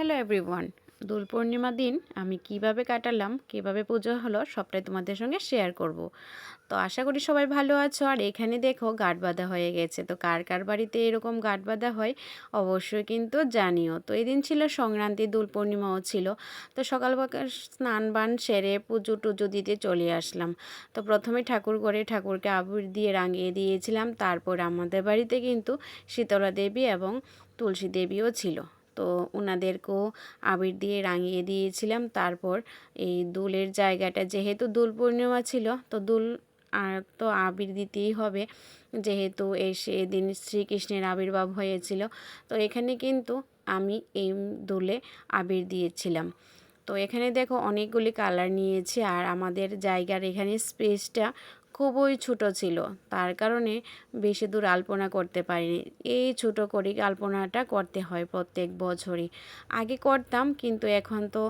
Hello everyone. Dol Purnima দিন, আমি কীভাবে কাটালাম, কীভাবে পুজো হলো, সবটাই তোমাদের সঙ্গে শেয়ার করব। তো আশা করি সবাই ভালো আছো, আর এখানে দেখো গাট বাঁধা হয়ে গেছে। তো কার কার বাড়িতে এরকম গাট বাঁধা হয়, অবশ্যই কিন্তু জানিও। তো এই দিন ছিল সংক্রান্তি, দোল পূর্ণিমাও ছিল। তো সকাল স্নান বান সেরে পুজো টুজো দিতে চলে আসলাম। তো প্রথমে ঠাকুর করে ঠাকুরকে আবির দিয়ে রাঙিয়ে দিয়েছিলাম। তারপর আমাদের বাড়িতে কিন্তু শীতলা দেবী এবং তুলসী দেবীও ছিল। তো ওনাদেরকেও আবির দিয়ে রাঙিয়ে দিয়েছিলাম। তারপর এই দুলের জায়গাটা, যেহেতু দুল পূর্ণিমা ছিল, তো দুল আর তো আবির দিতেই হবে। যেহেতু এসে দিন শ্রীকৃষ্ণের আবির্ভাব হয়েছিল, তো এখানে কিন্তু আমি এই দুলে আবির দিয়েছিলাম। তো এখানে দেখো অনেকগুলি কালার নিয়েছি, আর আমাদের জায়গার এখানে স্পেসটা খুবই ছোট ছিল। তার কারণে বেশি দূর আলপনা করতে পারিনি। এই ছোট করে আলপনাটা করতে হয় প্রত্যেক বছরই। আগে করতাম, কিন্তু এখন তো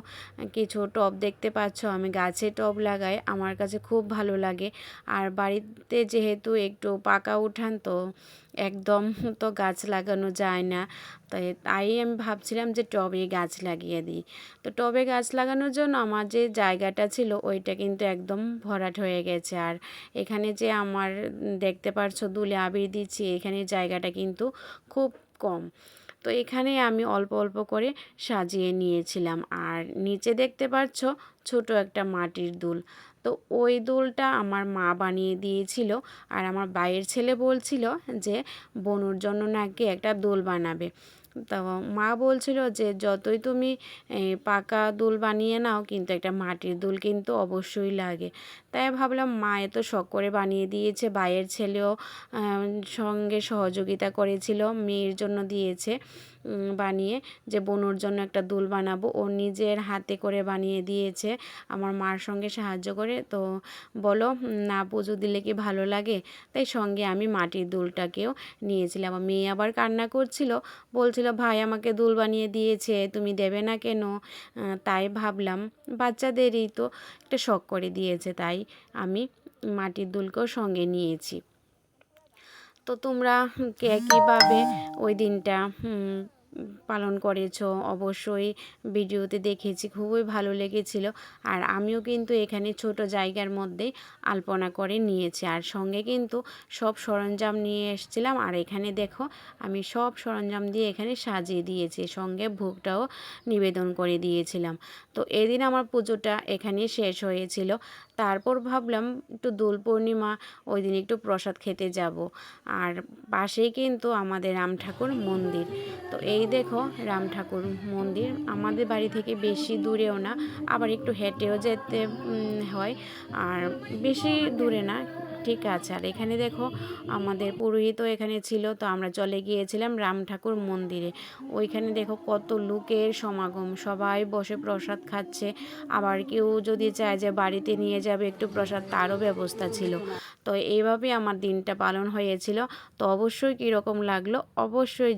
কিছু টব দেখতে পাচ্ছ, আমি গাছে টব লাগাই, আমার কাছে খুব ভালো লাগে। আর বাড়িতে যেহেতু একটু পাকা উঠান, তো একদম তো গাছ লাগানো যায় না। তাই তাই আমি ভাবছিলাম যে টবে গাছ লাগিয়ে দিই। তো টবে গাছ লাগানোর জন্য আমার যে জায়গাটা ছিল ওইটা কিন্তু একদম ভরাট হয়ে গেছে। আর এখানে যে আমার দেখতে পারছ দুলে আবির দিচ্ছি, এখানে জায়গাটা কিন্তু খুব কম। তো এখানে আমি অল্প অল্প করে সাজিয়ে নিয়েছিলাম। আর নিচে দেখতে পাচ্ছ ছোট একটা মাটির দুল। তো ওই দোলটা আমার মা বানিয়ে দিয়েছিল আর আমার বাইয়ের ছেলে বলছিল যে, বনুর জন্য নাকি একটা দোল বানাবে। তো মা বলছিল যে যতই তুমি পাকা দুল বানিয়ে নাও, কিন্তু একটা মাটির দুল কিন্তু অবশ্যই লাগে। তাই ভাবলাম মা এত শখ করে বানিয়ে দিয়েছে, ভাইয়ের ছেলেও সঙ্গে সহযোগিতা করেছিল, মেয়ের জন্য দিয়েছে বানিয়ে যে বোনোর জন্য একটা দুল বানাবো। ও নিজের হাতে করে বানিয়ে দিয়েছে, আমার মার সঙ্গে সাহায্য করে। তো বলো, না পুজো দিলে কি ভালো লাগে? তাই সঙ্গে আমি মাটির দুলটাকেও নিয়েছিলাম। মেয়ে আবার কান্না করছিল, বলছিল ভাই, আমাকে দুল বানিয়ে দিয়েছে, তুমি দেবে না কেন? তাই ভাবলাম, বাচ্চাদেরই তো একটা শখ করে দিয়েছে, তাই আমি মাটির দুলকেও সঙ্গে নিয়েছি। তো তোমরা কে কীভাবে ওই দিনটা পালন করেছ, অবশ্যই ভিডিওতে দেখেছি, খুবই ভালো লেগেছিল। আর আমিও কিন্তু এখানে ছোট জায়গার মধ্যে আলপনা করে নিয়েছি। আর সঙ্গে কিন্তু সব সরঞ্জাম নিয়ে এসেছিলাম। আর এখানে দেখো, আমি সব সরঞ্জাম দিয়ে এখানে সাজিয়ে দিয়েছি। সঙ্গে ভোগটাও নিবেদন করে দিয়েছিলাম। তো এদিন আমার পুজোটা এখানে শেষ হয়েছিল। তারপর ভাবলাম একটু দোল পূর্ণিমা ওই দিন একটু প্রসাদ খেতে যাব। আর পাশেই কিন্তু আমাদের রাম ঠাকুর মন্দির। তো এই দেখো রাম ঠাকুর মন্দির। আমাদের বাড়ি থেকে বেশি দূরেও না, আবার একটু হেঁটেও যেতে হয়। আর বেশি দূরে না, ঠিক আছে। আর এখানে দেখো আমাদের পুরোহিতও এখানে ছিল, তো আমরা চলে গিয়েছিলাম রাম ঠাকুর মন্দিরে। ওইখানে দেখো কত লোকের সমাগম, সবাই বসে প্রসাদ খাচ্ছে। আবার কেউ যদি চায় যে বাড়িতে নিয়ে যাবে একটু প্রসাদ, তারও ব্যবস্থা ছিল। তো এইভাবে আমার দিনটা পালন হয়েছিল। তো অবশ্যই কীরকম লাগল, অবশ্যই